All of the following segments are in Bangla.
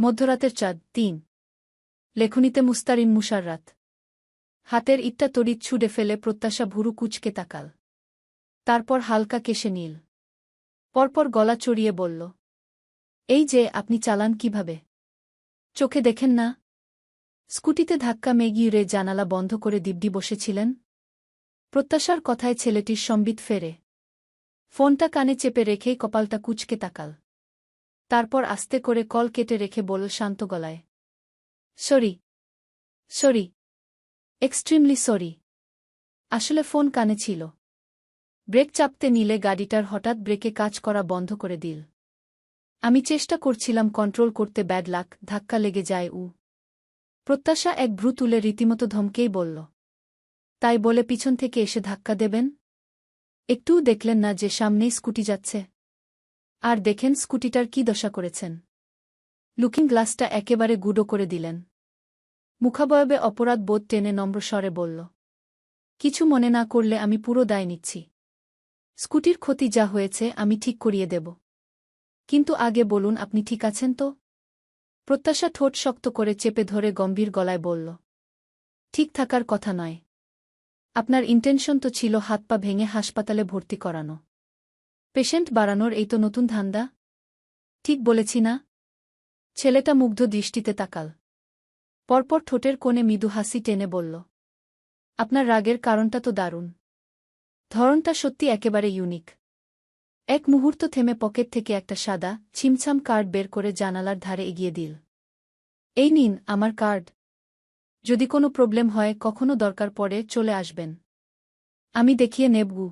মধ্যরাতের চাঁদ, তিন। লেখনীতে মুস্তারিন মুশাররাত। হাতের ইটটা তড়িৎ ছুড়ে ফেলে প্রত্যাশা ভুরু কুচকে তাকাল। তারপর হালকা কেশে নীল। পরপর গলা চড়িয়ে বলল, এই যে, আপনি চালান কীভাবে? চোখে দেখেন না? স্কুটিতে ধাক্কা মেগিয়ে জানালা বন্ধ করে দিব্যি বসেছিলেন? প্রত্যাশার কথায় ছেলেটির সম্বিত ফেরে। ফোনটা কানে চেপে রেখেই কপালটা কুচকে তাকাল। তারপর আস্তে করে কল কেটে রেখে বলল শান্ত গলায়, সরি সরি, এক্সট্রিমলি সরি। আসলে ফোন কানে ছিল। ব্রেক চাপতে নিলে গাড়িটার হঠাৎ ব্রেকে কাজ করা বন্ধ করে দিল। আমি চেষ্টা করছিলাম কন্ট্রোল করতে ব্যাড লাক, ধাক্কা লেগে যায় উ। প্রত্যাশা এক ভ্রু তুলে রীতিমতো ধমকেই বলল, তাই বলে পিছন থেকে এসে ধাক্কা দেবেন? একটুও দেখলেন না যে সামনেই স্কুটি যাচ্ছে। আর দেখেন স্কুটিটার কি দশা করেছেন। লুকিং গ্লাসটা একেবারে গুঁড়ো করে দিলেন। মুখাবয়বে অপরাধ বোধ টেনে নম্রস্বরে বলল, কিছু মনে না করলে আমি পুরো দায় নিচ্ছি। স্কুটির ক্ষতি যা হয়েছে আমি ঠিক করিয়ে দেব। কিন্তু আগে বলুন, আপনি ঠিক আছেন তো? প্রত্যাশা ঠোঁট শক্ত করে চেপে ধরে গম্ভীর গলায় বলল, ঠিক থাকার কথা নয়। আপনার ইন্টেনশন তো ছিল হাত পা ভেঙে হাসপাতালে ভর্তি করানো। পেশেন্ট বাড়ানোর এই তো নতুন ধান্দা। ঠিক বলেছি না? ছেলেটা মুগ্ধ দৃষ্টিতে তাকাল। পরপর ঠোঁটের কোণে মৃদু হাসি টেনে বলল, আপনার রাগের কারণটা তো দারুণ। ধরনটা সত্যি একেবারে ইউনিক। এক মুহূর্ত থেমে পকেট থেকে একটা সাদা, ছিমছাম কার্ড বের করে জানালার ধারে এগিয়ে দিল। এই নিন, আমার কার্ড। যদি কোনো প্রবলেম হয়, কখনো দরকার পড়ে চলে আসবেন। আমি দেখিয়ে নেবগু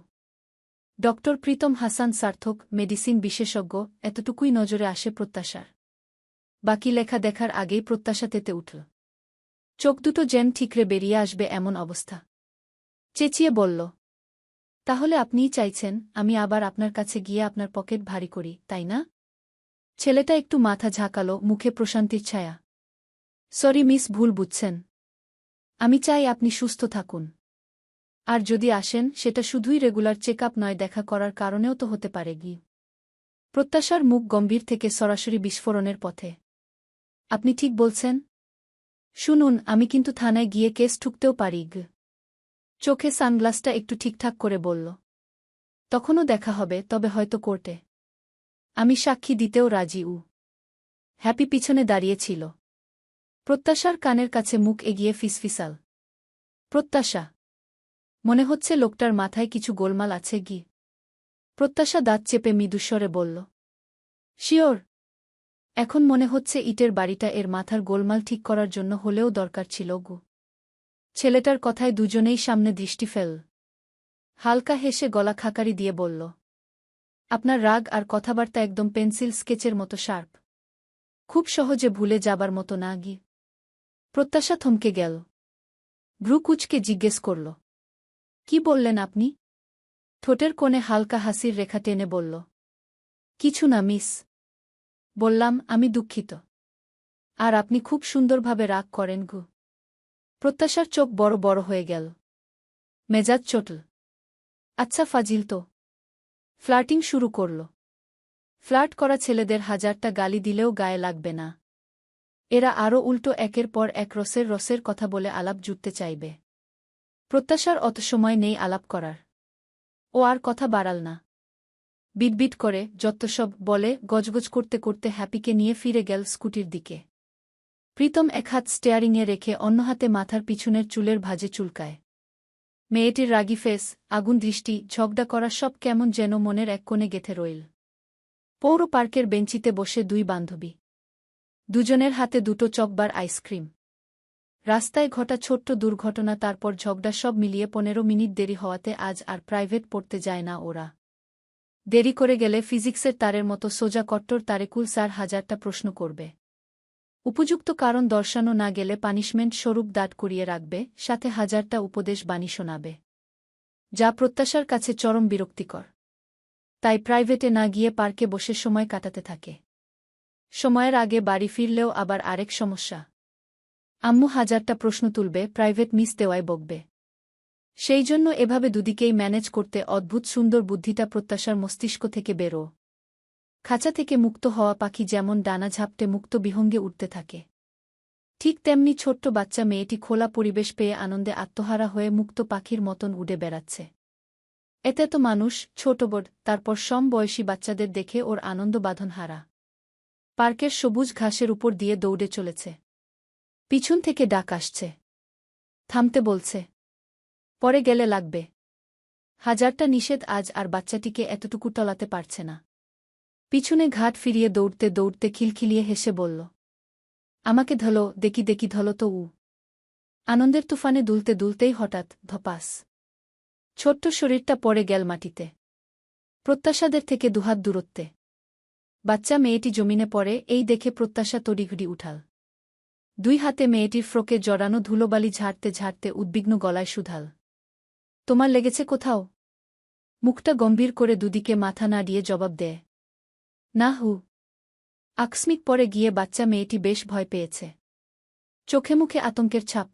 ডক্টর প্রীতম হাসান সার্থক, মেডিসিন বিশেষজ্ঞ, এতটুকুই নজরে আসে প্রত্যাশার। বাকি লেখা দেখার আগেই প্রত্যাশা তেতে উঠল চোখ দুটো যেন ঠিকরে বেরিয়ে আসবে এমন অবস্থা। চেঁচিয়ে বলল, তাহলে আপনিই চাইছেন আমি আবার আপনার কাছে গিয়ে আপনার পকেট ভারী করি, তাই না? ছেলেটা একটু মাথা ঝাঁকালো, মুখে প্রশান্তির ছায়া। সরি মিস, ভুল বুঝছেন। আমি চাই আপনি সুস্থ থাকুন। আর যদি আসেন, সেটা শুধুই রেগুলার চেক নয়, দেখা করার কারণেও তো হতে পারে গি। প্রত্যাশার মুখ গম্ভীর থেকে সরাসরি বিস্ফোরণের পথে। আপনি ঠিক বলছেন। শুনুন, আমি কিন্তু থানায় গিয়ে কেস ঠুকতেও পারি গ। চোখে সানগ্লাসটা একটু ঠিকঠাক করে বলল। তখনও দেখা হবে, তবে হয়তো কোর্টে। আমি সাক্ষী দিতেও রাজি, উ। হ্যাপি পিছনে দাঁড়িয়েছিল প্রত্যাশার কানের কাছে মুখ এগিয়ে ফিসফিসাল। প্রত্যাশা মনে হচ্ছে লোকটার মাথায় কিছু গোলমাল আছে গি। প্রত্যাশা দাঁত চেপে মৃদুস্বরে বলল, শিওর। এখন মনে হচ্ছে ইটের বাড়িটা এর মাথার গোলমাল ঠিক করার জন্য হলেও দরকার ছিল গু। ছেলেটার কথায় দুজনেই সামনে দৃষ্টি ফেল। হালকা হেসে গলা খাকারি দিয়ে বলল, আপনার রাগ আর কথাবার্তা একদম পেন্সিল স্কেচের মতো শার্প। খুব সহজে ভুলে যাবার মতো না গি। প্রত্যাশা থমকে গেল। ভ্রুকুচকে জিজ্ঞেস করল কি বললেন আপনি? ঠোঁটের কোণে হালকা হাসির রেখা টেনে বলল, কিছু না, মিস। বললাম, আমি দুঃখিত। আর আপনি খুব সুন্দরভাবে রাগ করেন, গু। প্রত্যাশার চোখ বড় বড় হয়ে গেল। মেজাজ চটল। আচ্ছা ফাজিল তো। ফ্লার্টিং শুরু করল। ফ্লার্ট করা ছেলেদের হাজারটা গালি দিলেও গায়ে লাগবে না। এরা আরও উল্টো একের পর এক রসের রসের কথা বলে আলাপ জুটতে চাইবে। প্রত্যাশার অত সময় নেই আলাপ করার। ও আর কথা বাড়াল না। বিটবিট করে, যত সব বলে, গজগজ করতে করতে হ্যাপিকে নিয়ে ফিরে গেল স্কুটির দিকে। প্রীতম এক হাত স্টেয়ারিংয়ে রেখে অন্য হাতে মাথার পিছনের চুলের ভাজে চুলকায়। মেয়েটির রাগি ফেস, আগুন দৃষ্টি, ঝগড়া করা সব কেমন যেন মনের এক কোণে গেথে রইল। পৌর পার্কের বেঞ্চিতে বসে দুই বান্ধবী। দুজনের হাতে দুটো চকবার আইসক্রিম। রাস্তায় ঘটা ছোট্ট দুর্ঘটনা, তারপর ঝগড়া সব মিলিয়ে পনেরো মিনিট দেরি হওয়াতে আজ আর প্রাইভেট পড়তে যায় না ওরা। দেরি করে গেলে ফিজিক্সের তারের মতো সোজা কট্টর তারেকুল স্যার হাজারটা প্রশ্ন করবে। উপযুক্ত কারণ দর্শানো না গেলে পানিশমেন্ট স্বরূপ দাঁড় করিয়ে রাখবে, সাথে হাজারটা উপদেশ বাণী শোনাবে। যা প্রত্যাশার কাছে চরম বিরক্তিকর। তাই প্রাইভেটে না গিয়ে পার্কে বসে সময় কাটাতে থাকে। সময়ের আগে বাড়ি ফিরলেও আবার আরেক সমস্যা। আম্মু হাজারটা প্রশ্ন তুলবে, প্রাইভেট মিস দেওয়ায় বকবে। সেই জন্য এভাবে দুদিকেই ম্যানেজ করতে অদ্ভুত সুন্দর বুদ্ধিটা প্রত্যাশার মস্তিষ্ক থেকে বেরো। খাঁচা থেকে মুক্ত হওয়া পাখি যেমন ডানা ঝাপটে মুক্ত বিহঙ্গে উঠতে থাকে। ঠিক তেমনি ছোট্ট বাচ্চা মেয়েটি খোলা পরিবেশ পেয়ে আনন্দে আত্মহারা হয়ে মুক্ত পাখির মতন উড়ে বেড়াচ্ছে। এতে তো মানুষ, ছোট বড়, তারপর সম বয়সী বাচ্চাদের দেখে ওর আনন্দ বাঁধন হারা পার্কের সবুজ ঘাসের উপর দিয়ে দৌড়ে চলেছে। পিছন থেকে ডাক আসছে। থামতে বলছে। পরে গেলে লাগবে। হাজারটা নিষেধ আজ আর বাচ্চাটিকে এতটুকু টলাতে পারছে না। পিছনে ঘাট ফিরিয়ে দৌড়তে দৌড়তে খিলখিলিয়ে হেসে বলল, আমাকে ধলো, দেখি দেখি, ধলো তো উ। আনন্দের তুফানে দুলতে দুলতেই হঠাৎ ধপাস। ছোট্ট শরীরটা পড়ে গেল মাটিতে। প্রত্যাশাদের থেকে দুহাত দূরত্বে। বাচ্চা মেয়েটি জমিনে পড়ে, এই দেখে প্রত্যাশা তড়িঘড়ি উঠাল। দুই হাতে মেয়েটির ফ্রোকে জড়ানো ধুলোবালি ঝাড়তে ঝাড়তে উদ্বিগ্ন গলায় সুধাল। তোমার লেগেছে কোথাও? মুখটা গম্ভীর করে দুদিকে মাথা নাড়িয়ে জবাব দেয় না হু। আকস্মিক পরে গিয়ে বাচ্চা মেয়েটি বেশ ভয় পেয়েছে। চোখে মুখে আতঙ্কের ছাপ।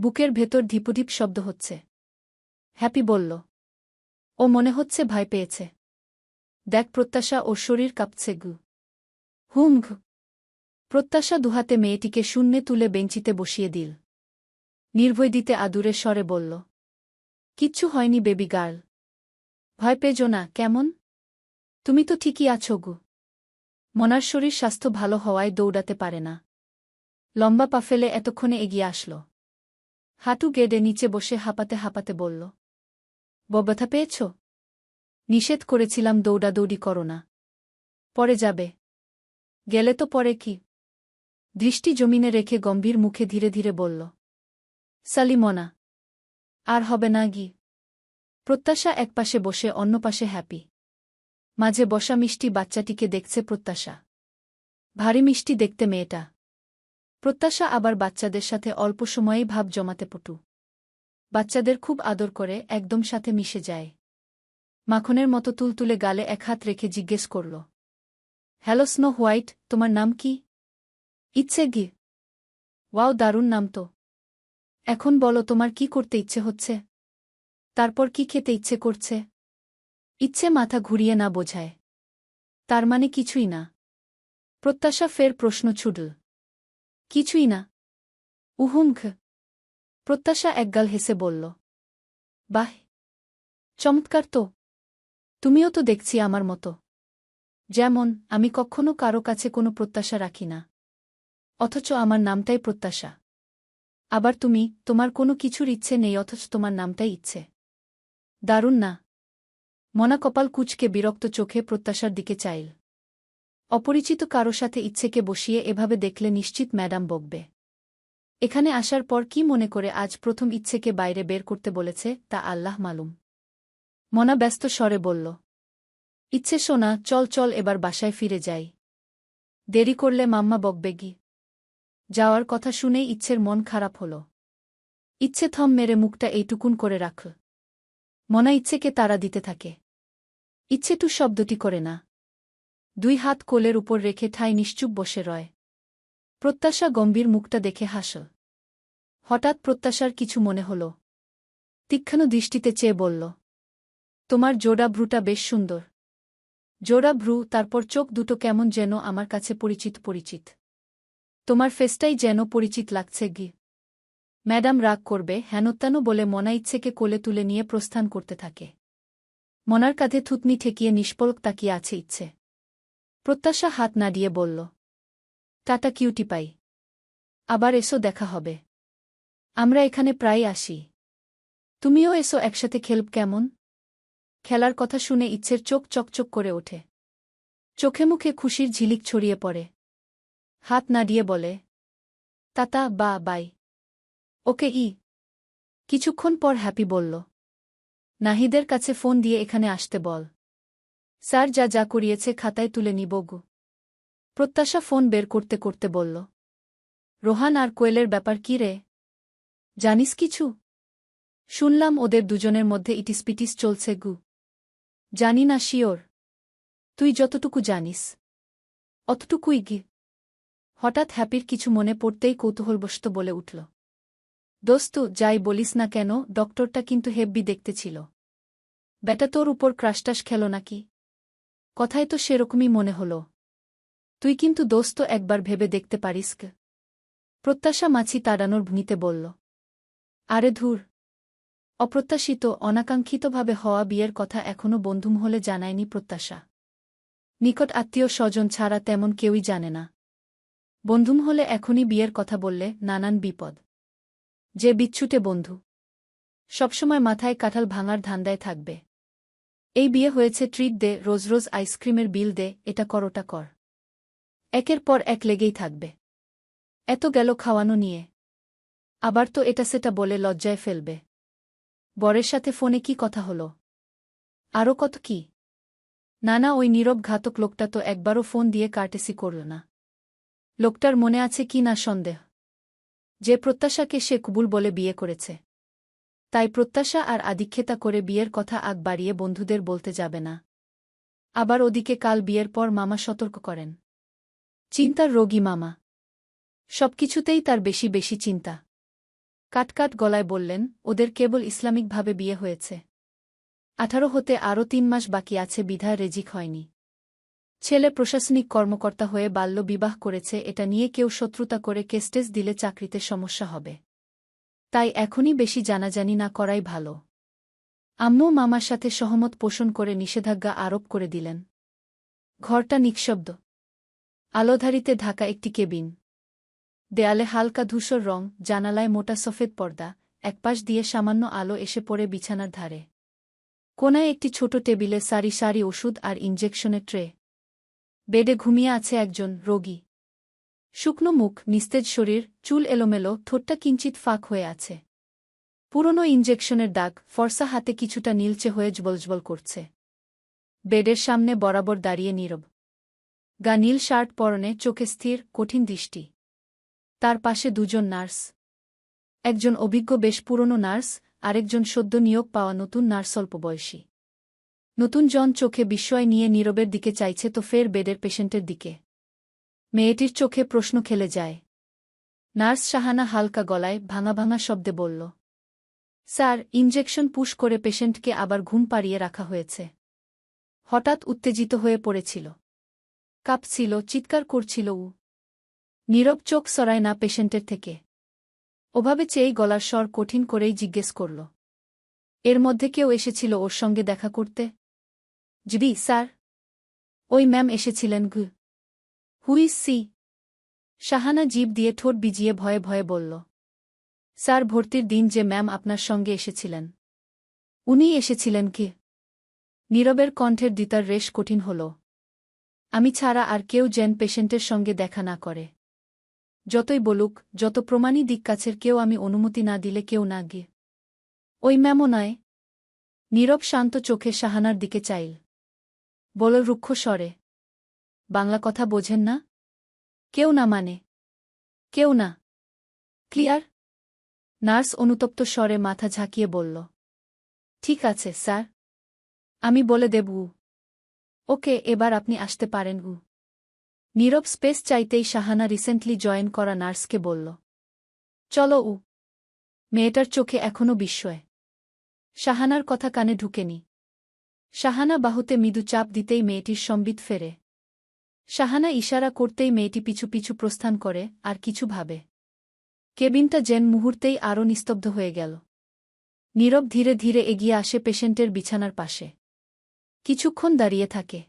বুকের ভেতর ধিপুধিপ শব্দ হচ্ছে। হ্যাপি বলল। ও মনে হচ্ছে ভয় পেয়েছে। দেখ প্রত্যাশা ওর শরীর কাঁপছে গু। হুম প্রত্যাশা দুহাতে মেয়েটিকে শূন্যে তুলে বেঞ্চিতে বসিয়ে দিল। নির্ভয় দিতে আদুরে স্বরে বলল, কিচ্ছু হয়নি বেবি গার্ল। ভয় পেজো না, কেমন? তুমি তো ঠিকই আছো গু। মনার শরীর স্বাস্থ্য ভালো হওয়ায় দৌড়াতে পারে না। লম্বা পা ফেলে এতক্ষণে এগিয়ে আসল। হাঁটু গেডে নিচে বসে হাঁপাতে হাঁপাতে বলল, বব্যথা পেয়েছ? নিষেধ করেছিলাম দৌড়াদৌড়ি করো না। পরে যাবে। গেলে তো পরে কি? দৃষ্টি জমিনে রেখে গম্ভীর মুখে ধীরে ধীরে বলল, সালিমনা, আর হবে না গি। প্রত্যাশা একপাশে বসে, অন্য পাশে হ্যাপি। মাঝে বসা মিষ্টি বাচ্চাটিকে দেখছে প্রত্যাশা। ভারী মিষ্টি দেখতে মেয়েটা। প্রত্যাশা আবার বাচ্চাদের সাথে অল্প সময়েই ভাব জমাতে পটু। বাচ্চাদের খুব আদর করে, একদম সাথে মিশে যায়। মাখনের মতো তুলতুলে গালে এক হাত রেখে জিজ্ঞেস করল, হ্যালো স্নো হোয়াইট, তোমার নাম কি? ইচ্ছে গি ওয়াও, দারুণ নাম তো। এখন বলো, তোমার কি করতে ইচ্ছে হচ্ছে? তারপর কি খেতে ইচ্ছে করছে? ইচ্ছে মাথা ঘুরিয়ে না বোঝায়। তার মানে কিছুই না। প্রত্যাশা ফের প্রশ্ন ছুডল কিছুই না। উহুমঘ প্রত্যাশা একগাল হেসে বলল, বাহ, চমৎকার তো। তুমিও তো দেখছি আমার মতো। যেমন, আমি কখনো কারও কাছে কোনো প্রত্যাশা রাখি না। অথচ আমার নামটাই প্রত্যাশা। আবার তুমি, তোমার কোনো কিছুর ইচ্ছে নেই, অথচ তোমার নামটাই ইচ্ছে। দারুণ না। মনা কপাল কুচকে বিরক্ত চোখে প্রত্যাশার দিকে চাইল। অপরিচিত কারও সাথে ইচ্ছেকে বসিয়ে এভাবে দেখলে নিশ্চিত ম্যাডাম বকবে। এখানে আসার পর কি মনে করে আজ প্রথম ইচ্ছেকে বাইরে বের করতে বলেছে, তা আল্লাহ মালুম। মনা ব্যস্ত স্বরে বলল, ইচ্ছে শোনা, চল চল, এবার বাসায় ফিরে যাই। দেরি করলে মাম্মা বকবে গি যাওয়ার কথা শুনেই ইচ্ছের মন খারাপ হল। ইচ্ছে থম মেরে মুখটা এইটুকুন করে রাখল মনা ইচ্ছেকে তারা দিতে থাকে। ইচ্ছে টু শব্দটি করে না। দুই হাত কোলের উপর রেখে ঠাই নিশ্চুপ বসে রয়। প্রত্যাশা গম্ভীর মুখটা দেখে হাসল হঠাৎ প্রত্যাশার কিছু মনে হল। তীক্ষ্ণ দৃষ্টিতে চেয়ে বলল, তোমার জোড়া ভ্রুটা বেশ সুন্দর। জোড়া ভ্রু, তারপর চোখ দুটো কেমন যেন আমার কাছে পরিচিত পরিচিত। তোমার ফেসটাই যেন পরিচিত লাগছে গি ম্যাডাম রাগ করবে হেনত্যানো বলে মনা ইচ্ছেকে কোলে তুলে নিয়ে প্রস্থান করতে থাকে। মনার কাঁধে থুতনি ঠেকিয়ে নিষ্পলক তাকিয়ে আছে ইচ্ছে। প্রত্যাশা হাত নাড়িয়ে বলল, টাটা কিউটি পাই। আবার এসো দেখা হবে। আমরা এখানে প্রায় আসি। তুমিও এসো একসাথে খেলব কেমন? খেলার কথা শুনে ইচ্ছের চোখ চকচক করে ওঠে। চোখে মুখে খুশির ঝিলিক ছড়িয়ে পড়ে। হাত নাড়িয়ে বলে, তাতা, বা, বাই। ওকে, ই। কিছুক্ষণ পর হ্যাপি বলল, নাহিদের কাছে ফোন দিয়ে এখানে আসতে বল। স্যার যা যা করিয়েছে খাতায় তুলে নিব গু। প্রত্যাশা ফোন বের করতে করতে বলল, রোহান আর কোয়েলের ব্যাপার কি রে? জানিস কিছু? শুনলাম ওদের দুজনের মধ্যে ইটিসপিটিস চলছে গু। জানি না, শিওর। তুই যতটুকু জানিস। অতটুকুই গি। হঠাৎ হ্যাপির কিছু মনে পড়তেই কৌতূহলবশত বলে উঠল। দোস্ত, যাই বলিস না কেন, ডক্টরটা কিন্তু হেব্বি দেখতে ছিল। ব্যাটা, তোর উপর ক্রাশটাস খেল নাকি? কথায় তো সেরকমই মনে হল। তুই কিন্তু দোস্ত একবার ভেবে দেখতে পারিস প্রত্যাশা মাছি তাড়ানোর ভূমিতে বলল। আরে ধুর। অপ্রত্যাশিত, অনাকাঙ্ক্ষিতভাবে হওয়া বিয়ের কথা এখনও বন্ধুমহলে জানায়নি প্রত্যাশা। নিকট আত্মীয় স্বজন ছাড়া তেমন কেউই জানে না। বন্ধুমহলে এখনই বিয়ের কথা বললে নানান বিপদ। যে বিচ্ছুটে বন্ধু। সবসময় মাথায় কাঁঠাল ভাঙার ধান্দায় থাকবে। এই বিয়ে হয়েছে ট্রিট দে রোজ রোজ আইসক্রিমের বিল দে, এটা কর ওটা কর। একের পর এক লেগেই থাকবে। এত গেল খাওয়ানো নিয়ে। আবার তো এটা সেটা বলে লজ্জায় ফেলবে। বরের সাথে ফোনে কি কথা হলো? আরও কত কি? না না ওই নীরব ঘাতক লোকটা তো একবারও ফোন দিয়ে কার্টেসি করল না। লোকটার মনে আছে কি না সন্দেহ। যে প্রত্যাশাকে সে কুবুল বলে বিয়ে করেছে। তাই প্রত্যাশা আর আদিক্ষেতা করে বিয়ের কথা আগ বাড়িয়ে বন্ধুদের বলতে যাবে না। আবার ওদিকে কাল বিয়ের পর মামা সতর্ক করেন। চিন্তার রোগী মামা। সবকিছুতেই তার বেশি বেশি চিন্তা। কাটকাট গলায় বললেন, ওদের কেবল ইসলামিকভাবে বিয়ে হয়েছে। আঠারো হতে আরও তিন মাস বাকি আছে, বিধায় রেজিক হয়নি। ছেলে প্রশাসনিক কর্মকর্তা হয়ে বাল্য বিবাহ করেছে, এটা নিয়ে কেউ শত্রুতা করে কেস্টেস দিলে চাকরিতে সমস্যা হবে। তাই এখনই বেশি জানাজানি না করাই ভালো। আম্মু মামার সাথে সহমত পোষণ করে নিষেধাজ্ঞা আরোপ করে দিলেন। ঘরটা নিঃশব্দ। আলোধারিতে ঢাকা একটি কেবিন। দেয়ালে হালকা ধূসর রং, জানালায় মোটা সফেদ পর্দা, একপাশ দিয়ে সামান্য আলো এসে পড়ে বিছানার ধারে। কোনায় একটি ছোট টেবিলে সারি সারি ওষুধ আর ইঞ্জেকশনের ট্রে। বেডে ঘুমিয়ে আছে একজন রোগী। শুকনো মুখ, নিস্তেজ শরীর, চুল এলোমেলো, ঠোঁটটা কিঞ্চিত ফাঁক হয়ে আছে। পুরনো ইঞ্জেকশনের দাগ, ফর্সা হাতে কিছুটা নীলচে হয়ে জবলজবল করছে। বেডের সামনে বরাবর দাঁড়িয়ে নীরব। গা নীল শার্ট পরনে, চোখে স্থির, কঠিন দৃষ্টি। তার পাশে দুজন নার্স। একজন অভিজ্ঞ বেশ পুরনো নার্স, আরেকজন সদ্য নিয়োগ পাওয়া নতুন নার্স অল্প বয়সী নতুন জন চোখে বিস্ময় নিয়ে নীরবের দিকে চাইছে তো ফের বেডের পেশেন্টের দিকে। মেয়েটির চোখে প্রশ্ন খেলে যায়। নার্স শাহানা হালকা গলায় ভাঙা ভাঙা শব্দে বলল, স্যার ইঞ্জেকশন পুশ করে পেশেন্টকে আবার ঘুম পাড়িয়ে রাখা হয়েছে। হঠাৎ উত্তেজিত হয়ে পড়েছিল। কাঁপছিল, চিৎকার করছিল উ নীরব চোখ সরায় না পেশেন্টের থেকে। ওভাবে চেয়েই গলার স্বর কঠিন করেই জিজ্ঞেস করল, এর মধ্যে কেউ এসেছিল ওর সঙ্গে দেখা করতে? জি স্যার ওই ম্যাম এসেছিলেন ঘু হুই সি শাহানা জীব দিয়ে ঠোঁট বিজিয়ে ভয়ে ভয়ে বলল স্যার ভর্তির দিন যে ম্যাম আপনার সঙ্গে এসেছিলেন উনি এসেছিলেন কি নীরবের কণ্ঠের দিতার রেশ কঠিন হল আমি ছাড়া আর কেউ যেন পেশেন্টের সঙ্গে দেখা না করে যতই বলুক যত প্রমাণী দিক কাছের কেউ আমি অনুমতি না দিলে কেউ না গিয়ে ওই ম্যামও নয় নীরব শান্ত চোখে শাহানার দিকে চাইল বল রুক্ষ স্বরে। বাংলা কথা বোঝেন না? কেউ না মানে। কেউ না। ক্লিয়ার? নার্স অনুতপ্ত স্বরে মাথা ঝাঁকিয়ে বলল। ঠিক আছে, স্যার। আমি বলে দেব ওকে, এবার আপনি আসতে পারেন উ। নীরব স্পেস চাইতেই শাহানা রিসেন্টলি জয়েন করা নার্সকে বলল। চলো উ। মেয়েটার চোখে এখনও বিস্ময়। শাহানার কথা কানে ঢুকেনি। শাহানা বাহুতে মৃদু চাপ দিতেই মেয়েটির সম্বিত ফেরে। শাহানা ইশারা করতেই মেয়েটি পিছু পিছু প্রস্থান করে, আর কিছু ভাবে। কেবিনটা যেন মুহূর্তেই আরও নিস্তব্ধ হয়ে গেল। নীরব ধীরে ধীরে এগিয়ে আসে পেশেন্টের বিছানার পাশে। কিছুক্ষণ দাঁড়িয়ে থাকে।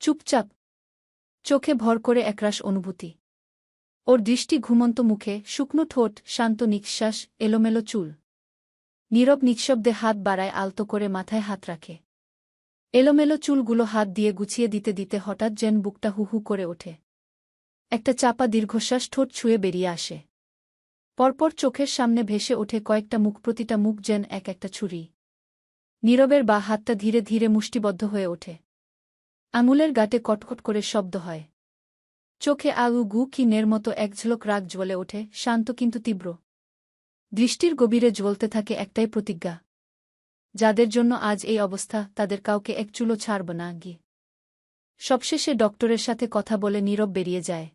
চুপচাপ। চোখে ভর করে একরাশ অনুভূতি। ওর দৃষ্টি ঘুমন্ত মুখে, শুকনো ঠোঁট, শান্ত নিঃশ্বাস, এলোমেলো চুল। নীরব নিঃশব্দে হাত বাড়ায় আলতো করে মাথায় হাত রাখে। এলোমেলো চুলগুলো হাত দিয়ে গুছিয়ে দিতে দিতে হঠাৎ যেন বুকটা হুহু করে ওঠে। একটা চাপা দীর্ঘশ্বাস ঠোঁট ছুঁয়ে বেরিয়ে আসে। পরপর চোখের সামনে ভেসে ওঠে কয়েকটা মুখ, প্রতিটা মুখ যেন এক একটা ছুরি। নীরবের বা হাতটা ধীরে ধীরে মুষ্টিবদ্ধ হয়ে ওঠে। আঙুলের গাটে কটকট করে শব্দ হয়। চোখে আগু গু কিনের মতো এক ঝলক রাগ জ্বলে ওঠে, শান্ত কিন্তু তীব্র। দৃষ্টির গভীরে জ্বলতে থাকে একটাই প্রতিজ্ঞা। যাদের জন্য আজ এই অবস্থা, তাদের কাউকে এক চুলো ছাড়ব না গিয়ে সবশেষে ডক্টরের সাথে কথা বলে নীরব বেরিয়ে যায়।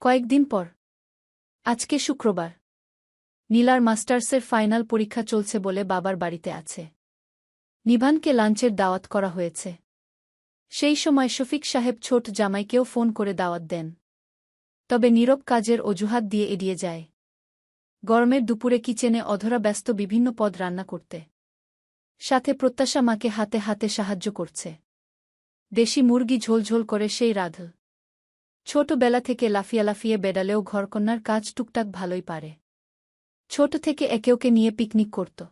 কয়েকদিন পর। আজকে শুক্রবার। নীলার মাস্টার্সের ফাইনাল পরীক্ষা চলছে বলে বাবার বাড়িতে আছে। নিভানকে লাঞ্চের দাওয়াত করা হয়েছে। সেই সময় শফিক সাহেব ছোট জামাইকেও ফোন করে দাওয়াত দেন। তবে নীরব কাজের অজুহাত দিয়ে এড়িয়ে যায়। গরমের দুপুরে কিচেনে অধরা ব্যস্ত বিভিন্ন পদ রান্না করতে। সাথে প্রত্যাশা মাকে হাতে হাতে সাহায্য করছে। দেশি মুরগি ঝোলঝোল করে সেই রাধ। ছোটবেলা থেকে লাফিয়ে লাফিয়ে বেড়ালেও ঘরকন্যার কাজ টুকটাক ভালোই পারে। ছোট থেকে একে ওকে নিয়ে পিকনিক করত।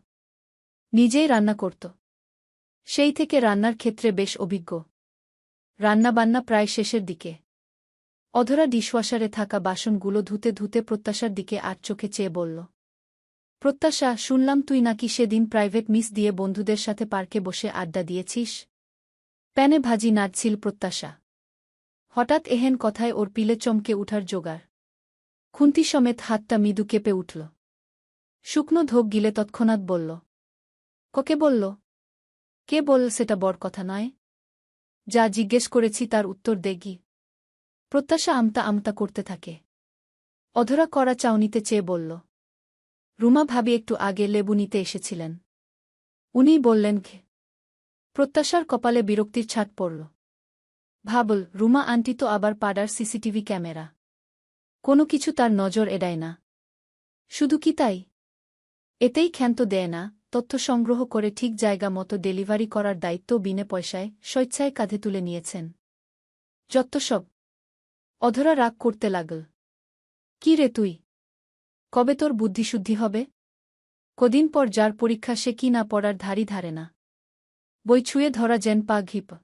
নিজেই রান্না করত। সেই থেকে রান্নার ক্ষেত্রে বেশ অভিজ্ঞ। রান্নাবান্না প্রায় শেষের দিকে। অধরা ডিশওয়াশারে থাকা বাসনগুলো ধুতে ধুতে প্রত্যাশার দিকে আর চোখে চেয়ে বলল প্রত্যাশা, শুনলাম তুই নাকি সেদিন প্রাইভেট মিস দিয়ে বন্ধুদের সাথে পার্কে বসে আড্ডা দিয়েছিস? প্যানে ভাজি নাচছিল প্রত্যাশা। হঠাৎ এহেন কথায় ওর পিলে চমকে উঠার জোগাড়। খুন্তি সমেত হাতটা মৃদু কেঁপে উঠল। শুকনো ধোক গিলে তৎক্ষণাৎ বলল, ককে বলল? কে বলল সেটা বড় কথা নয়। যা জিজ্ঞেস করেছি তার উত্তর দেগি প্রত্যাশা আমতা আমতা করতে থাকে। অধরা করা চাউনিতে চেয়ে বলল রুমা ভাবি একটু আগে লেবু নিতে এসেছিলেন। উনিই বললেন, ঘে। প্রত্যাশার কপালে বিরক্তির ছাট পড়ল। ভাবল, রুমা আন্টি তো আবার পাড়ার সিসিটিভি ক্যামেরা। কোনো কিছু তার নজর এড়ায় না। শুধু কি তাই? এতেই ক্ষান্ত দেয় না, তথ্য সংগ্রহ করে ঠিক জায়গা মতো ডেলিভারি করার দায়িত্ব বিনে পয়সায় স্বেচ্ছায় কাঁধে তুলে নিয়েছেন। যত্ত সব। অধরা রাগ করতে লাগল। কি রে তুই? কবে তোর বুদ্ধিশুদ্ধি হবে? কদিন পর যার পরীক্ষা সে কি না পড়ার ধারি ধারে না। বই ছুঁয়ে ধরা যেন পা ঘিপ।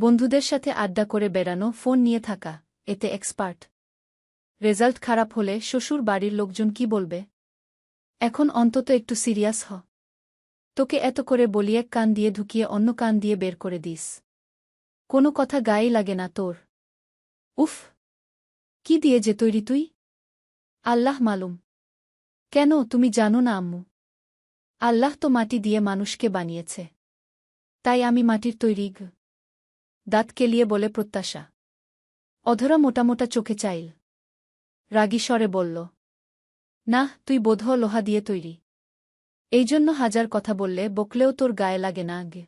বন্ধুদের সাথে আড্ডা করে বেড়ানো, ফোন নিয়ে থাকা, এতে এক্সপার্ট রেজাল্ট খারাপ হলে শ্বশুর বাড়ির লোকজন কি বলবে? এখন অন্তত একটু সিরিয়াস হ। তোকে এত করে বলি এক কান দিয়ে ঢুকিয়ে অন্য কান দিয়ে বের করে দিস। কোনো কথা গায়ে লাগে না তোর। উফ! কি দিয়ে যে তৈরি তুই? আল্লাহ মালুম। কেন তুমি জানো না, আম্মু? আল্লাহ তো মাটি দিয়ে মানুষকে বানিয়েছে। তাই আমি মাটির তৈরি গ দাঁত কেলিয়ে বলে প্রত্যাশা। অধরা মোটামোটা চোখে চাইল। রাগী স্বরে বলল, না, তুই বোধ লোহা দিয়ে তৈরি। এই জন্য হাজার কথা বললে বকলেও তোর গায়ে লাগে না আগে।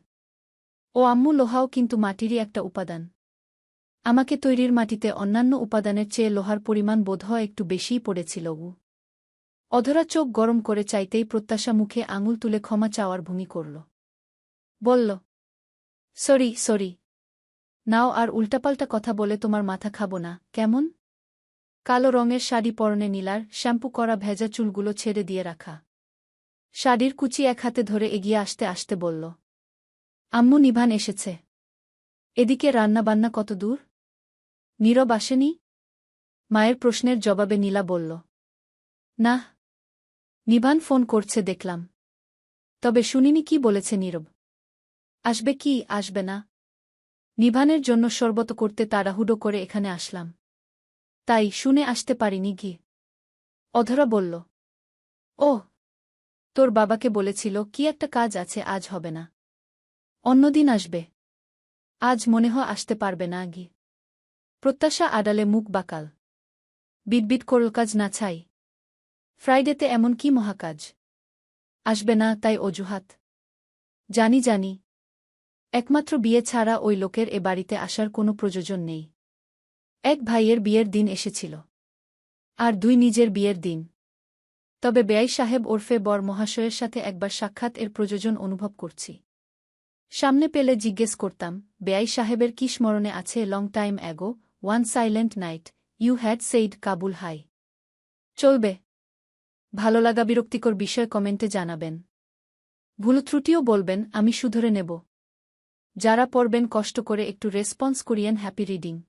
ও আম্মু, লোহাও কিন্তু মাটিরই একটা উপাদান। আমাকে তৈরির মাটিতে অন্যান্য উপাদানের চেয়ে লোহার পরিমাণ বোধহয় একটু বেশিই পড়েছিল উ। অধরা চোখ গরম করে চাইতেই প্রত্যাশা মুখে আঙুল তুলে ক্ষমা চাওয়ার ভূমি করল। বলল, সরি সরি। নাও আর উল্টাপাল্টা কথা বলে তোমার মাথা খাব না, কেমন? কালো রঙের শাড়ি পরনে নীলার, শ্যাম্পু করা ভেজা চুলগুলো ছেড়ে দিয়ে রাখা শাড়ির কুচি এক হাতে ধরে এগিয়ে আসতে আসতে বলল, আম্মু নিভান এসেছে। এদিকে রান্নাবান্না কত দূর? নীরব আসেনি? মায়ের প্রশ্নের জবাবে নীলা বলল, না। নিভান ফোন করছে, দেখলাম। তবে শুনিনি কি বলেছে নীরব। আসবে কি? আসবে না। নিভানের জন্য শরবত করতে তাড়াহুডো করে এখানে আসলাম। তাই শুনে আসতে পারিনি ঘি। অধরা বলল ও তোর বাবাকে বলেছিল কি একটা কাজ আছে, আজ হবে না। অন্যদিন আসবে। আজ মনে হয় আসতে পারবে না গি প্রত্যাশা আডালে মুখ বাকাল। বিটবিট করল, কাজ না, ছাই। ফ্রাইডেতে এমন কি মহাকাজ? আসবে না, তাই অজুহাত। জানি জানি। একমাত্র বিয়ে ছাড়া ওই লোকের এ বাড়িতে আসার কোনো প্রয়োজন নেই। এক ভাইয়ের বিয়ের দিন এসেছিল। আর দুই নিজের বিয়ের দিন। তবে বেয়াই সাহেব ওরফে বর মহাশয়ের সাথে একবার সাক্ষাৎ এর প্রযোজন অনুভব করছি। সামনে পেলে জিজ্ঞেস করতাম বেয়াই সাহেবের কি স্মরণে আছে long time ago one silent night you had said Kabul high চলবে। ভালো লাগা বিরক্তিকর বিষয় কমেন্টে জানাবেন। ভুল ত্রুটিও বলবেন, আমি শুধরে নেব। যারা পড়বেন কষ্ট করে একটু রেসপন্স করিয়েন হ্যাপি রিডিং।